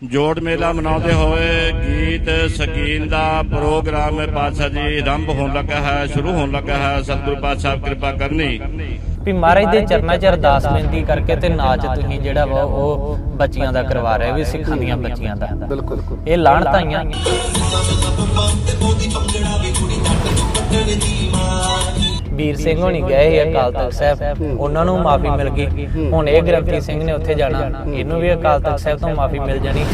ਜੋੜ ਮੇਲਾ ਮਨਾਉਂਦੇ ਹੋਏ ਗੀਤ ਸੰਗੀਤ ਦਾ ਪ੍ਰੋਗਰਾਮ ਪਾਤਸ਼ਾਹ ਜੀ ਆਰੰਭ ਹੋਣ ਲੱਗਾ ਹੈ ਸ਼ੁਰੂ ਹੋਣ ਲੱਗਾ ਹੈ ਸਤਿਗੁਰੂ ਪਾਤਸ਼ਾਹ ਕਿਰਪਾ ਕਰਨੀ ਵੀ ਮਹਾਰਾਜ ਦੇ ਚਰਨਾਂ 'ਚ ਅਰਦਾਸ ਬੇਨਤੀ ਕਰਕੇ ਤੇ ਨਾਚ ਤੁਸੀਂ ਜਿਹੜਾ ਵਾ ਉਹ ਬੱਚੀਆਂ ਦਾ ਕਰਵਾ ਰਹੇ ਵੀ ਸਿੱਖਾਂ ਦੀਆਂ ਬੱਚੀਆਂ ਦਾ ਬਿਲਕੁਲ ਇਹ ਲਾਣ ਤਾਈਆਂ ਵੀਰ ਸਿੰਘ ਹੋਣੀ ਗਏ ਸੀ ਅਕਾਲ ਤਖਤ ਸਾਹਿਬ। ਉਹਨਾਂ ਨੂੰ ਮਾਫੀ ਮਿਲ ਗਈ। ਹੁਣ ਇਹ ਗ੍ਰੰਥੀ ਸਿੰਘ ਨੇ ਉੱਥੇ ਜਾਣਾ। ਇਹਨੂੰ ਵੀ ਅਕਾਲ ਤਖਤ ਸਾਹਿਬ ਤੋਂ ਮਾਫੀ ਮਿਲ ਜਾਣੀ।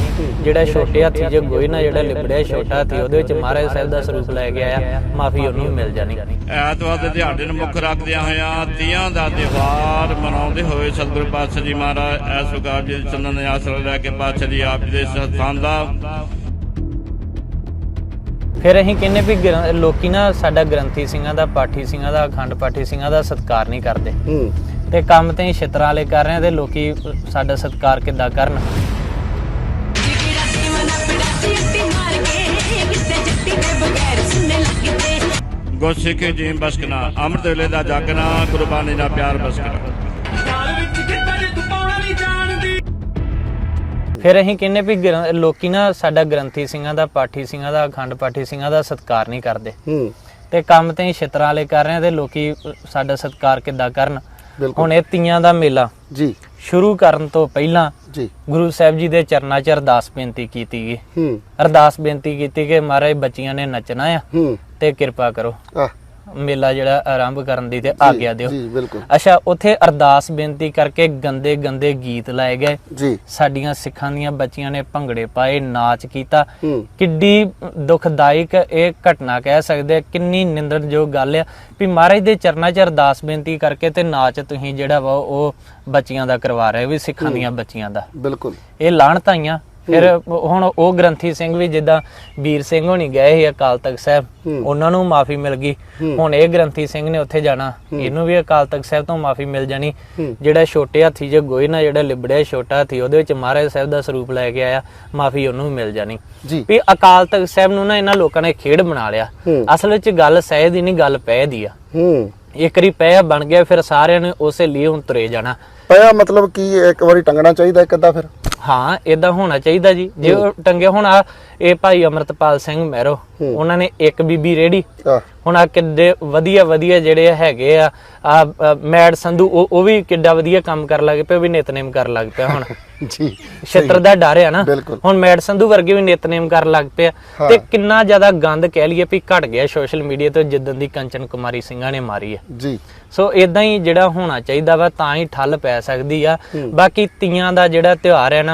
ਜਿਹੜਾ ਛੋਟੇ ਹਾਥੀ ਜੇ ਗੋਈ ਨਾ ਜਿਹੜਾ ਲਿਬੜਿਆ ਛੋਟਾ ਹਾਥੀ, ਉਹਦੇ ਵਿੱਚ ਮਹਾਰਾਜ ਸਾਹਿਬ ਦਾ ਸਰੂਪ ਲੈ ਕੇ ਆਇਆ। ਮਾਫੀ ਉਹਨੂੰ ਵੀ ਮਿਲ ਜਾਣੀ। ਐਤਵਾਰ ਦੇ ਦਿਹਾੜੇ ਨੂੰ ਮੁੱਖ ਰੱਖਦਿਆਂ ਹੋਇਆਂ ਤੀਆਂ ਦਾ ਤਿਉਹਾਰ ਮਨਾਉਂਦੇ ਹੋਏ ਸਤਿਗੁਰੂ ਪਾਤਸ਼ਾਹ ਜੀ ਮਹਾਰਾਜ, ਐਸ ਜੀ ਚੰਨਨ ਆਸਰਾ ਲੈ ਕੇ ਪਾਤਸ਼ਾਹ ਜੀ ਆਪ ਦੇ ਸਥਾਨ ਦਾ ਫਿਰ ਅਸੀਂ ਕਹਿੰਨੇ ਵੀ ਗ੍ਰੰ- ਲੋਕੀ ਨਾ ਸਾਡਾ ਗ੍ਰੰਥੀ ਸਿੰਘਾਂ ਦਾ ਪਾਠੀ ਸਿੰਘਾਂ ਦਾ ਅਖੰਡ ਪਾਠੀ ਸਿੰਘਾਂ ਦਾ ਸਤਿਕਾਰ ਨਹੀਂ ਕਰਦੇ। ਹੂੰ। ਤੇ ਕੰਮ ਤੇ ਅਸੀਂ ਛਿੱਤਰਾਂ ਵਾਲੇ ਕਰ ਰਹੇ ਆ ਤੇ ਲੋਕੀ ਸਾਡਾ ਸਤਿਕਾਰ ਕਿੱਦਾਂ ਕਰਨ? ਗੁਰਸਿੱਖ ਜੀ ਬਸਕਣਾ ਅੰਮ੍ਰਿਤ ਵੇਲੇ ਦਾ ਜਾਗਣਾ ਗੁਰਬਾਣੀ ਦਾ ਪਿਆਰ ਬਸਕਣਾ ਫਿਰ ਅਸੀਂ ਕਹਿੰਨੇ ਵੀ ਗ੍ਰੰ- ਲੋਕੀ ਨਾ ਸਾਡਾ ਗ੍ਰੰਥੀ ਸਿੰਘਾਂ ਦਾ ਪਾਠੀ ਸਿੰਘਾਂ ਦਾ ਅਖੰਡ ਪਾਠੀ ਸਿੰਘਾਂ ਦਾ ਸਤਿਕਾਰ ਨਹੀਂ ਕਰਦੇ। ਹੂੰ। ਤੇ ਕੰਮ ਤੇ ਛਿੱਤਰਾਂ ਵਾਲੇ ਕਰ ਰਹੇ ਆ ਤੇ ਲੋਕੀ ਸਾਡਾ ਸਤਿਕਾਰ ਕਿੱਦਾਂ ਕਰਨ? ਬਿਲਕੁਲ। ਹੁਣ ਇਹ ਤੀਆਂ ਦਾ ਮੇਲਾ ਜੀ। ਸ਼ੁਰੂ ਕਰਨ ਤੋਂ ਪਹਿਲਾਂ ਜੀ। ਗੁਰੂ ਸਾਹਿਬ ਜੀ ਦੇ ਚਰਨਾਂ 'ਚ ਅਰਦਾਸ ਬੇਨਤੀ ਕੀਤੀ ਗਈ। ਹੂੰ। ਅਰਦਾਸ ਬੇਨਤੀ ਕੀਤੀ ਕਿ ਮਹਾਰਾਜ ਬੱਚੀਆਂ ਨੇ ਨੱਚਣਾ ਆ ਹੂੰ। ਤੇ ਕਿਰਪਾ ਕਰੋ। ਆ ਮੇਲਾ ਜਿਹੜਾ ਆਰੰਭ ਕਰਨ ਦੀ ਤੇ ਆਗਿਆ ਦਿਓ। ਜੀ ਬਿਲਕੁਲ। ਅੱਛਾ ਉੱਥੇ ਅਰਦਾਸ ਬੇਨਤੀ ਕਰਕੇ ਗੰਦੇ ਗੰਦੇ ਗੀਤ ਲਾਏ ਗਏ। ਜੀ। ਸਾਡੀਆਂ ਸਿੱਖਾਂ ਦੀਆਂ ਬੱਚੀਆਂ ਨੇ ਭੰਗੜੇ ਪਾਏ ਨਾਚ ਕੀਤਾ। ਕਿੱਡੀ ਦੁਖਦਾਇਕ ਇਹ ਘਟਨਾ ਕਹਿ ਸਕਦੇ ਕਿੰਨੀ ਨਿੰਦਣਯੋਗ ਗੱਲ ਆ। ਵੀ ਮਹਾਰਾਜ ਦੇ ਚਰਨਾਂ 'ਚ ਅਰਦਾਸ ਬੇਨਤੀ ਕਰਕੇ ਤੇ ਨਾਚ ਤੁਸੀਂ ਜਿਹੜਾ ਵਾ ਉਹ ਬੱਚੀਆਂ ਦਾ ਕਰਵਾ ਰਹੇ ਵੀ ਸਿੱਖਾਂ ਦੀਆਂ ਬੱਚੀਆਂ ਦਾ। ਬਿਲਕੁਲ। ਇਹ ਲਾਣਤਾਈਆਂ ਫਿਰ ਹੁਣ ਉਹ ਗ੍ਰੰਥੀ ਸਿੰਘ ਵੀ ਜਿੱਦਾਂ ਵੀਰ ਸਿੰਘ ਹੋਣੀ ਗਏ ਸੀ ਅਕਾਲ ਤਖਤ ਸਾਹਿਬ ਉਹਨਾਂ ਨੂੰ ਮਾਫੀ ਮਿਲ ਗਈ। ਹੁਣ ਇਹ ਗ੍ਰੰਥੀ ਸਿੰਘ ਨੇ ਉੱਥੇ ਜਾਣਾ। ਇਹਨੂੰ ਵੀ ਅਕਾਲ ਤਖਤ ਸਾਹਿਬ ਤੋਂ ਮਾਫੀ ਮਿਲ ਜਾਣੀ। ਜਿਹੜਾ ਛੋਟੇ ਹਾਥੀ ਜੇ ਗੋਈ ਨਾ ਜਿਹੜਾ ਲਿਬੜਿਆ ਛੋਟਾ ਹਾਥੀ ਉਹਦੇ ਵਿੱਚ ਮਹਾਰਾਜ ਸਾਹਿਬ ਦਾ ਸਰੂਪ ਲੈ ਕੇ ਆਇਆ ਮਾਫੀ ਉਹਨੂੰ ਵੀ ਮਿਲ ਜਾਣੀ। ਵੀ ਅਕਾਲ ਤਖਤ ਸਾਹਿਬ ਨੂੰ ਨਾ ਇਹਨਾਂ ਲੋਕਾਂ ਨੇ ਖੇਡ ਬਣਾ ਲਿਆ। ਅਸਲ ਵਿੱਚ ਗੱਲ ਸਹਿ ਦੀ ਨਹੀਂ ਗੱਲ ਪੈ ਦੀ ਆ। ਇੱਕ ਰੀ ਪੈ ਬਣ ਗਿਆ ਫਿਰ ਸਾਰਿਆਂ ਨੇ ਉਸੇ ਲਈ ਹੁਣ ਤੁਰੇ ਜਾਣਾ। ਪਿਆ ਮਤਲਬ ਕੀ ਇੱਕ ਵਾਰੀ ਟੰਗਣਾ ਚਾਹੀਦਾ ਇੱਕ ਅੱਧਾ ਫਿਰ? ਹਾਂ ਇਦਾਂ ਹੋਣਾ ਚਾਹੀਦਾ ਜੀ। ਜੇ ਉਹ ਟੰਗੇ ਹੁਣ ਆ ਇਹ ਭਾਈ ਅਮਰਤਪਾਲ ਸਿੰਘ ਮਹਿਰੋ ਉਹਨਾਂ ਨੇ ਇੱਕ ਬੀਬੀ ਰੇੜੀ। ਹੁਣ ਆ ਕਿੱਡੇ ਵਧੀਆ ਵਧੀਆ ਜਿਹੜੇ ਹੈਗੇ ਆ ਆ ਮੈਡ ਸੰਧੂ ਉਹ ਉਹ ਵੀ ਕਿੱਡਾ ਵਧੀਆ ਕੰਮ ਕਰਨ ਲੱਗ ਪਿਆ ਵੀ ਨਿਤਨੇਮ ਕਰਨ ਲੱਗ ਪਿਆ ਹੁਣ। ਜੀ ਛੇਤਰ ਦਾ ਡਰ ਆ ਨਾ। ਹੁਣ ਮੈਡ ਸੰਧੂ ਵਰਗੇ ਵੀ ਨਿਤਨੇਮ ਕਰਨ ਲੱਗ ਪਿਆ। ਤੇ ਕਿੰਨਾ ਜ਼ਿਆਦਾ ਗੰਦ ਕਹਿ ਲਈਏ ਵੀ ਘਟ ਗਿਆ ਸੋਸ਼ਲ ਮੀਡੀਆ ਤੇ ਜਿੱਦਣ ਦੀ ਕੰਚਨ ਕੁਮਾਰੀ ਸਿੰਘਾਂ ਨੇ ਮਾਰੀ ਹੈ ਜੀ। ਸੋ ਇਦਾਂ ਹੀ ਜਿਹੜਾ ਹੋਣਾ ਚਾਹੀਦਾ ਵਾ ਤਾਂ ਹੀ ਠੱਲ ਪੈ ਸਕਦੀ ਆ। ਬਾਕੀ ਤੀਆਂ ਦਾ ਜਿਹੜਾ ਤਿਉਹਾਰ ਹੈ ਨਾ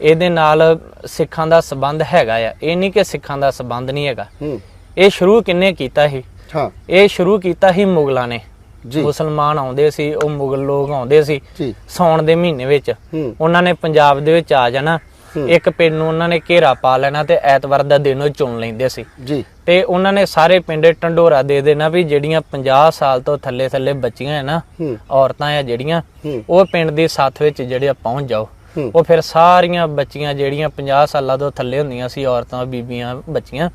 ਇਹਦੇ ਨਾਲ ਸਿੱਖਾਂ ਦਾ ਸਬੰਧ ਹੈਗਾ ਆ। ਇਹ ਨਹੀਂ ਕਿ ਸਿੱਖਾਂ ਦਾ ਸਬੰਧ ਨਹੀਂ ਹੈਗਾ। ਹੂੰ। ਇਹ ਸ਼ੁਰੂ ਕਿੰਨੇ ਕੀਤਾ ਸੀ? ਹਾਂ। ਇਹ ਸ਼ੁਰੂ ਕੀਤਾ ਸੀ ਮੁਗਲਾਂ ਨੇ। ਜੀ। ਮੁਸਲਮਾਨ ਆਉਂਦੇ ਸੀ ਉਹ ਮੁਗਲ ਲੋਕ ਆਉਂਦੇ ਸੀ ਜੀ। ਸੌਣ ਦੇ ਮਹੀਨੇ ਵਿੱਚ। ਹੂੰ। ਉਹਨਾਂ ਨੇ ਪੰਜਾਬ ਦੇ ਵਿੱਚ ਆ ਜਾਣਾ। ਇੱਕ ਪਿੰਡ ਨੂੰ ਉਹਨਾਂ ਨੇ ਘੇਰਾ ਪਾ ਲੈਣਾ ਤੇ ਐਤਵਾਰ ਦਾ ਦਿਨ ਉਹ ਚੁਣ ਲੈਂਦੇ ਸੀ। ਜੀ। ਤੇ ਉਹਨਾਂ ਨੇ ਸਾਰੇ ਪਿੰਡ ਢੰਡੋਰਾ ਦੇ ਦੇਣਾ ਵੀ ਜਿਹੜੀਆਂ 50 ਸਾਲ ਤੋਂ ਥੱਲੇ ਥੱਲੇ ਬੱਚੀਆਂ ਹੈ ਨਾ ਹੂੰ। ਔਰਤਾਂ ਆ ਜਿਹੜੀਆਂ ਹੂੰ। ਉਹ ਪਿੰਡ ਦੇ ਸਾਥ ਵਿੱਚ ਜਿਹੜੇ ਪਹੁੰਚ ਜਾਓ। ਉਹ ਫਿਰ ਸਾਰੀਆਂ ਬੱਚੀਆਂ ਜਿਹੜੀਆਂ 50 ਸਾਲਾਂ ਤੋਂ ਥੱਲੇ ਹੁੰਦੀਆਂ ਸੀ ਔਰਤਾਂ ਬੀਬੀਆਂ ਬੱਚੀਆਂ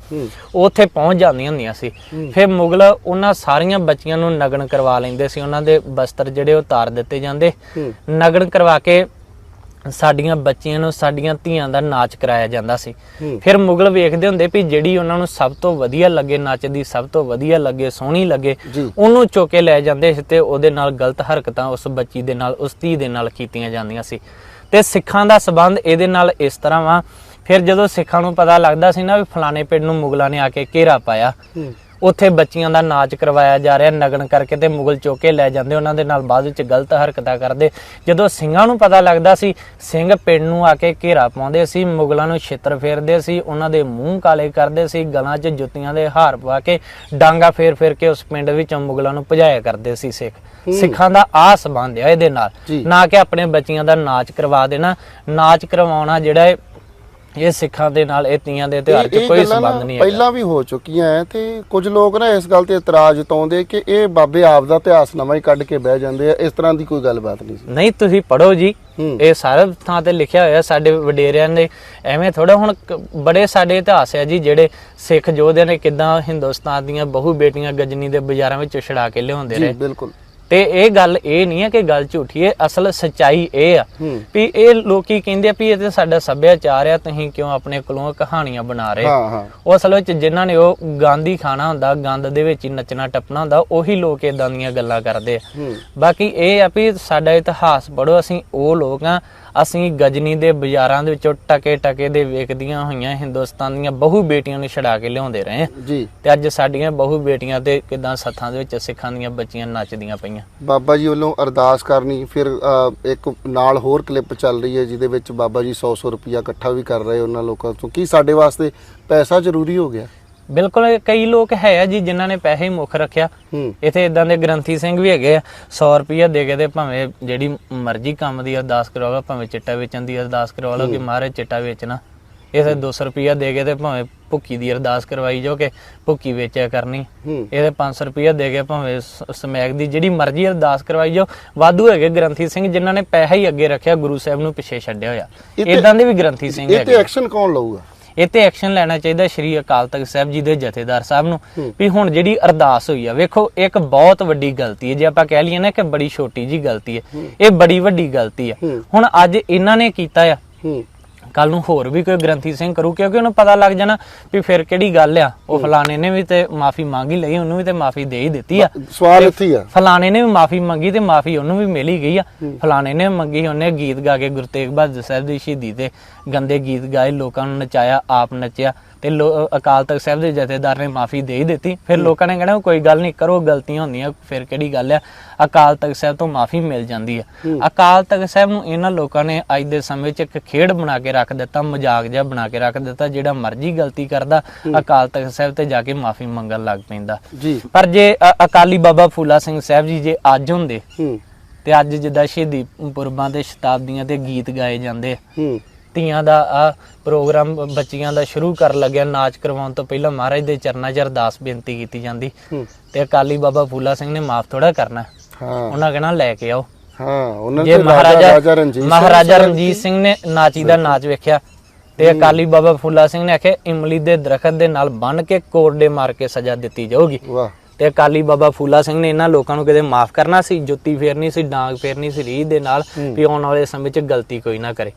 ਉਹ ਉੱਥੇ ਪਹੁੰਚ ਜਾਂਦੀਆਂ ਹੁੰਦੀਆਂ ਸੀ। ਫਿਰ ਮੁਗਲ ਉਹਨਾਂ ਸਾਰੀਆਂ ਬੱਚੀਆਂ ਨੂੰ ਨਗਨ ਕਰਵਾ ਲੈਂਦੇ ਸੀ। ਉਹਨਾਂ ਦੇ ਬਸਤਰ ਜਿਹੜੇ ਉਹ ਤਾਰ ਦਿੱਤੇ ਜਾਂਦੇ। ਨਗਨ ਕਰਵਾ ਕੇ ਸਾਡੀਆਂ ਬੱਚੀਆਂ ਨੂੰ ਸਾਡੀਆਂ ਧੀਆਂ ਦਾ ਨਾਚ ਕਰਾਇਆ ਜਾਂਦਾ ਸੀ। ਫਿਰ ਮੁਗਲ ਵੇਖਦੇ ਹੁੰਦੇ ਵੀ ਜਿਹੜੀ ਉਹਨਾਂ ਨੂੰ ਸਭ ਤੋਂ ਵਧੀਆ ਲੱਗੇ ਨੱਚਦੀ ਸਭ ਤੋਂ ਵਧੀਆ ਲੱਗੇ ਸੋਹਣੀ ਲੱਗੇ। ਉਹਨੂੰ ਚੁੱਕ ਕੇ ਲੈ ਜਾਂਦੇ ਸੀ ਤੇ ਉਹਦੇ ਨਾਲ ਗਲਤ ਹਰਕਤਾਂ ਉਸ ਬੱਚੀ ਦੇ ਨਾਲ ਉਸ ਧੀ ਦੇ ਨਾਲ ਕੀਤੀਆਂ ਜਾਂਦੀਆਂ ਸੀ। ਤੇ ਸਿੱਖਾਂ ਦਾ ਸਬੰਧ ਇਹਦੇ ਨਾਲ ਇਸ ਤਰ੍ਹਾਂ ਵਾ। ਫਿਰ ਜਦੋਂ ਸਿੱਖਾਂ ਨੂੰ ਪਤਾ ਲੱਗਦਾ ਸੀ ਨਾ ਵੀ ਫਲਾਣੇ ਪਿੰਡ ਨੂੰ ਮੁਗਲਾਂ ਨੇ ਆ ਕੇ ਘੇਰਾ ਪਾਇਆ ਉੱਥੇ ਬੱਚੀਆਂ ਦਾ ਨਾਚ ਕਰਵਾਇਆ ਜਾ ਰਿਹਾ ਨਗਨ ਕਰਕੇ ਤੇ ਮੁਗਲ ਚੋਕੇ ਲੈ ਜਾਂਦੇ ਉਹਨਾਂ ਦੇ ਨਾਲ ਬਾਅਦ ਵਿੱਚ ਗਲਤ ਹਰਕਤਾਂ ਕਰਦੇ। ਜਦੋਂ ਸਿੰਘਾਂ ਨੂੰ ਪਤਾ ਲੱਗਦਾ ਸੀ ਸਿੰਘ ਪਿੰਡ ਨੂੰ ਆ ਕੇ ਘੇਰਾ ਪਾਉਂਦੇ ਸੀ ਮੁਗਲਾਂ ਨੂੰ ਛਿੱਤਰ ਫੇਰਦੇ ਸੀ ਉਹਨਾਂ ਦੇ ਮੂੰਹ ਕਾਲੇ ਕਰਦੇ ਸੀ ਗਲਾਂ 'ਚ ਜੁੱਤੀਆਂ ਦੇ ਹਾਰ ਪਵਾ ਕੇ ਡਾਂਗਾ ਫੇਰ ਫੇਰ ਕੇ ਉਸ ਪਿੰਡ ਵਿੱਚੋਂ ਮੁਗਲਾਂ ਨੂੰ ਭਜਾਇਆ ਕਰਦੇ ਸੀ ਸਿੱਖ। ਸਿੱਖਾਂ ਦਾ ਆ ਸਬੰਧ ਆ ਇਹਦੇ ਨਾਲ। ਨਾ ਕਿ ਆਪਣੇ ਬੱਚੀਆਂ ਦਾ ਨਾਚ ਕਰਵਾ ਦੇਣਾ। ਨਾਚ ਕਰਵਾਉਣਾ ਜਿਹੜਾ ਇਹ- ਸਿੱਖਾਂ ਦੇ ਨਾਲ ਇਹ ਤੀਆਂ ਦੇ ਤਿਉਹਾਰ 'ਚ ਕੋਈ ਸਬੰਧ ਨਹੀਂ ਹੈਗਾ। ਪਹਿਲਾਂ ਵੀ ਹੋ ਚੁੱਕੀਆਂ ਐ ਤੇ ਕੁਝ ਲੋਕ ਨਾ ਇਸ ਗੱਲ ਤੇ ਇਤਰਾਜ਼ ਜਤਾਉਂਦੇ ਕਿ ਇਹ ਬਾਬੇ ਆਪ ਦਾ ਇਤਿਹਾਸ ਨਵਾਂ ਹੀ ਕੱਢ ਕੇ ਬਹਿ ਜਾਂਦੇ ਆ ਇਸ ਤਰ੍ਹਾਂ ਦੀ ਕੋਈ ਗੱਲਬਾਤ ਨਹੀਂ ਸੀ। ਨਹੀਂ ਤੁਸੀਂ ਪੜੋ ਜੀ। ਹੂੰ। ਇਹ ਸਾਰੇ ਥਾਂ ਤੇ ਲਿਖਿਆ ਹੋਇਆ ਸਾਡੇ ਵਡੇਰਿਆਂ ਨੇ ਐਵੇਂ ਥੋੜਾ ਹੁਣ ਬੜੇ ਸਾਡੇ ਇਤਿਹਾਸ ਹੈ ਜੀ ਜਿਹੜੇ ਸਿੱਖ ਯੋਧਿਆਂ ਨੇ ਕਿਦਾਂ ਹਿੰਦੁਸਤਾਨ ਦੀਆਂ ਬਹੁ ਬੇਟੀਆਂ ਗਜਨੀ ਦੇ ਬਾਜ਼ਾਰਾਂ ਵਿੱਚ ਛੜਾ ਕੇ ਲਿਆਉਂਦੇ ਜੀ ਰਹੇ। ਬਿਲਕੁਲ। ਤੇ ਇਹ ਗੱਲ ਇਹ ਨਹੀਂ ਹੈ ਕਿ ਗੱਲ ਝੂਠੀ ਹੈ ਅਸਲ ਸਚਾਈ ਇਹ ਆ। ਵੀ ਇਹ ਲੋਕੀ ਕਹਿੰਦੇ ਆ ਵੀ ਇਹ ਤੇ ਸਾਡਾ ਸੱਭਿਆਚਾਰ ਆ ਤੁਸੀਂ ਕਿਉਂ ਆਪਣੇ ਕੋਲੋਂ ਕਹਾਣੀਆਂ ਬਣਾ ਰਹੇ? ਉਹ ਅਸਲ ਵਿੱਚ ਜਿਨ੍ਹਾਂ ਨੇ ਉਹ ਗਾਂਧੀ ਖਾਣਾ ਹੁੰਦਾ ਗੰਦ ਦੇ ਵਿੱਚ ਹੀ ਨੱਚਣਾ ਟੱਪਣਾ ਹੁੰਦਾ ਉਹੀ ਲੋਕ ਇਦਾਂ ਦੀਆਂ ਗੱਲਾਂ ਕਰਦੇ ਆ। ਬਾਕੀ ਇਹ ਆ ਵੀ ਸਾਡਾ ਇਤਿਹਾਸ ਪੜੋ ਅਸੀਂ ਉਹ ਲੋਕ ਆ ਅਸੀਂ ਗਜਨੀ ਦੇ ਬਾਜ਼ਾਰਾਂ ਦੇ ਵਿੱਚੋਂ ਟਕੇ ਟਕੇ ਦੇ ਵੇਖਦੀਆਂ ਹੋਈਆਂ ਹਿੰਦੁਸਤਾਨ ਦੀਆਂ ਬਹੁ ਬੇਟੀਆਂ ਨੂੰ ਛਡਾ ਕੇ ਲਿਆਉਂਦੇ ਰਹੇ ਆ ਜੀ। ਤੇ ਅੱਜ ਸਾਡੀਆਂ ਬਹੁ ਬੇਟੀਆਂ ਤੇ ਕਿਦਾਂ ਸੱਥਾਂ ਦੇ ਵਿੱਚ ਸਿੱਖਾਂ ਦੀਆਂ ਬੱਚੀਆਂ ਨੱਚਦੀਆਂ ਪਈਆਂ। ਬਾਬਾ ਜੀ ਵੱਲੋਂ ਅਰਦਾਸ ਕਰਨੀ ਫਿਰ ਅ, ਇੱਕ ਨਾਲ ਹੋਰ ਕਲਿੱਪ ਚੱਲ ਰਹੀ ਹੈ ਜਿਹਦੇ ਵਿੱਚ ਬਾਬਾ ਜੀ 100-100 ਰੁਪਿਆ ਇਕੱਠਾ ਵੀ ਕਰ ਰਹੇ ਉਹਨਾਂ ਲੋਕਾਂ ਤੋਂ। ਕੀ ਸਾਡੇ ਵਾਸਤੇ ਪੈਸਾ ਜ਼ਰੂਰੀ ਹੋ ਗਿਆ? ਬਿਲਕੁਲ ਕਈ ਲੋਕ ਹੈ ਆ ਜੀ ਜਿਨ੍ਹਾਂ ਨੇ ਪੈਸੇ ਹੀ ਮੁੱਖ ਰੱਖਿਆ। ਇਥੇ ਇਦਾਂ ਦੇ ਗ੍ਰੰਥੀ ਸਿੰਘ ਵੀ ਹੈਗੇ ਆ। 100 ਰੁਪਈਆ ਦੇ ਕੇ ਤੇ ਭਾਵੇਂ ਜਿਹੜੀ ਮਰਜ਼ੀ ਕੰਮ ਦੀ ਅਰਦਾਸ ਕਰਵਾ ਭਾਵੇਂ ਚਿੱਟਾ ਵੇਚਣ ਦੀ ਅਰਦਾਸ ਕਰਵਾ ਲਓ ਕਿ ਮਹਾਰਾਜ ਚਿੱਟਾ ਵੇਚਣਾ। ਇਥੇ 200 ਰੁਪਈਆ ਦੇ ਕੇ ਤੇ ਭਾਵੇਂ ਭੁੱਕੀ ਦੀ ਅਰਦਾਸ ਕਰਵਾਈ ਜੋ ਕਿ ਭੁੱਕੀ ਵੇਚਿਆ ਕਰਨੀ। ਇਹਦੇ 500 ਰੁਪਈਆ ਦੇ ਕੇ ਭਾਵੇਂ ਸਮੈਕ ਦੀ ਜਿਹੜੀ ਮਰਜ਼ੀ ਅਰਦਾਸ ਕਰਵਾਈ ਜੋ ਵਾਧੂ ਹੈਗੇ ਗ੍ਰੰਥੀ ਸਿੰਘ ਜਿਨ੍ਹਾਂ ਨੇ ਪੈਸਾ ਹੀ ਅੱਗੇ ਰੱਖਿਆ ਗੁਰੂ ਸਾਹਿਬ ਨੂੰ ਪਿੱਛੇ ਛੱਡਿਆ ਹੋਇਆ। ਇਦਾਂ ਦੇ ਵੀ ਗ੍ਰੰਥੀ ਸਿੰਘ ਇਹ ਤੇ ਹੈਗੇ ਐਕਸ਼ਨ ਕੌਣ ਲਊਗਾ? ਇਹ ਤੇ ਐਕਸ਼ਨ ਲੈਣਾ ਚਾਹੀਦਾ ਸ਼੍ਰੀ ਅਕਾਲ ਤਖਤ ਸਾਹਿਬ ਜੀ ਦੇ ਜਥੇਦਾਰ ਸਾਹਿਬ ਨੂੰ। ਵੀ ਹੁਣ ਜਿਹੜੀ ਅਰਦਾਸ ਹੋਈ ਆ ਵੇਖੋ ਇੱਕ ਬਹੁਤ ਵੱਡੀ ਗਲਤੀ ਹੈ। ਜੇ ਆਪਾਂ ਕਹਿ ਲਈਏ ਨਾ ਕਿ ਬੜੀ ਛੋਟੀ ਜੀ ਗਲਤੀ ਹੈ ਇਹ ਬੜੀ ਵੱਡੀ ਗਲਤੀ ਆ ਹੂੰ। ਹੁਣ ਅੱਜ ਇਹਨਾਂ ਨੇ ਕੀਤਾ ਆ। ਕੱਲ ਨੂੰ ਹੋਰ ਵੀ ਕੋਈ ਗ੍ਰੰਥੀ ਸਿੰਘ ਕਰੂ ਕਿਉਂਕਿ ਉਹਨੂੰ ਪਤਾ ਲੱਗ ਜਾਣਾ ਵੀ ਫਿਰ ਕਿਹੜੀ ਗੱਲ ਆ। ਉਹ ਫਲਾਣੇ ਨੇ ਵੀ ਤੇ ਮਾਫੀ ਮੰਗੀ ਲਈ ਉਹਨੂੰ ਵੀ ਤੇ ਮਾਫੀ ਦੇ ਹੀ ਦਿੱਤੀ ਆ। ਸਵਾਲ ਇੱਥੇ ਆ। ਫਲਾਣੇ ਨੇ ਵੀ ਮਾਫੀ ਮੰਗੀ ਤੇ ਮਾਫੀ ਉਹਨੂੰ ਵੀ ਮਿਲ ਹੀ ਗਈ ਆ। ਫਲਾਣੇ ਨੇ ਮੰਗੀ ਉਹਨੇ ਗੀਤ ਗਾ ਕੇ ਗੁਰੂ ਤੇਗ ਬਹਾਦਰ ਸਾਹਿਬ ਦੀ ਸ਼ਹੀਦੀ ਤੇ ਗੰਦੇ ਗੀਤ ਗਾਏ ਲੋਕਾਂ ਨੂੰ ਨਚਾਇਆ ਆਪ ਨੱਚਿਆ। ਤੇ ਅਕਾਲ ਤਖਤ ਸਾਹਿਬ ਦੇ ਜਥੇਦਾਰ ਨੇ ਮਾਫੀ ਦੇ ਹੀ ਦਿੱਤੀ। ਫਿਰ ਲੋਕਾਂ ਨੇ ਕਹਿਣਾ ਕੋਈ ਗੱਲ ਨਹੀਂ ਕਰੋ ਗਲਤੀਆਂ ਹੁੰਦੀਆਂ ਫਿਰ ਕਿਹੜੀ ਗੱਲ ਆ? ਅਕਾਲ ਤਖਤ ਸਾਹਿਬ ਤੋਂ ਮਾਫੀ ਮਿਲ ਜਾਂਦੀ ਆ। ਅਕਾਲ ਤਖਤ ਸਾਹਿਬ ਨੂੰ ਇਹਨਾਂ ਲੋਕਾਂ ਨੇ ਅੱਜ ਦੇ ਸਮੇਂ ਵਿੱਚ ਇੱਕ ਖੇਡ ਬਣਾ ਕੇ ਰੱਖ ਦਿੱਤਾ ਮਜ਼ਾਕ ਜਿਹਾ ਬਣਾ ਕੇ ਰੱਖ ਦਿੱਤਾ ਜਿਹੜਾ ਮਰਜ਼ੀ ਗਲਤੀ ਕਰਦਾ ਅਕਾਲ ਤਖਤ ਸਾਹਿਬ ਤੇ ਜਾ ਕੇ ਮਾਫੀ ਮੰਗਣ ਲੱਗ ਪੈਂਦਾ। ਜੀ। ਪਰ ਜੇ ਅਕਾਲੀ ਬਾਬਾ ਫੂਲਾ ਸਿੰਘ ਸਾਹਿਬ ਜੀ ਜੇ ਅੱਜ ਹੁੰਦੇ ਹੂੰ। ਤੇ ਅੱਜ ਜਿੱਦਾਂ ਸ਼ਹੀਦੀ ਪੁਰਬਾਂ ਤੇ ਸ਼ਤਾਬਦੀਆਂ ਤੇ ਗੀਤ ਗਾਏ ਜਾਂਦੇ ਹੂੰ। ਧੀਆਂ ਦਾ ਆ ਪ੍ਰੋਗਰਾਮ ਬੱਚੀਆਂ ਦਾ ਸ਼ੁਰੂ ਕਰਨ ਲੱਗਿਆ ਨਾਚ ਕਰਵਾਉਣ ਤੋਂ ਪਹਿਲਾਂ ਮਹਾਰਾਜ ਦੇ ਚਰਨਾਂ 'ਚ ਅਰਦਾਸ ਬੇਨਤੀ ਕੀਤੀ ਜਾਂਦੀ। ਤੇ ਅਕਾਲੀ ਬਾਬਾ ਫੂਲਾ ਸਿੰਘ ਨੇ ਮਾਫ ਥੋੜਾ ਕਰਨਾ। ਹਾਂ। ਉਹਨਾਂ ਕਹਿਣਾ ਲੈ ਕੇ ਆਓ। ਹਾਂ ਉਹਨਾਂ ਮਹਾਰਾਜਾ ਰਾਜਾ ਰਣਜੀਤ ਸਿੰਘ ਮਹਾਰਾਜਾ ਸਾਹਿਬ ਰਣਜੀਤ ਸਿੰਘ ਨੇ ਨਾਚੀ ਦਾ ਨਾਚ ਵੇਖਿਆ ਤੇ ਅਕਾਲੀ ਬਾਬਾ ਫੂਲਾ ਸਿੰਘ ਨੇ ਆਖਿਆ ਇਮਲੀ ਦੇ ਦਰਖਤ ਦੇ ਨਾਲ ਬੰਨ ਕੇ ਕੋਰਡੇ ਮਾਰ ਕੇ ਸਜ਼ਾ ਦਿੱਤੀ ਜਾਊਗੀ। ਵਾਹ। ਤੇ ਅਕਾਲੀ ਬਾਬਾ ਫੂਲਾ ਸਿੰਘ ਨੇ ਇਹਨਾਂ ਲੋਕਾਂ ਨੂੰ ਕਿਤੇ ਮਾਫ ਕਰਨਾ ਸੀ ਜੁੱਤੀ ਫੇਰਨੀ ਸੀ ਡਾਂਗ ਫੇਰਨੀ ਸੀ ਰੀਝ ਦੇ ਨਾਲ ਵੀ ਆਉਣ ਵਾਲੇ ਸਮੇਂ 'ਚ ਗਲਤੀ ਕੋਈ ਨਾ ਕਰੇ।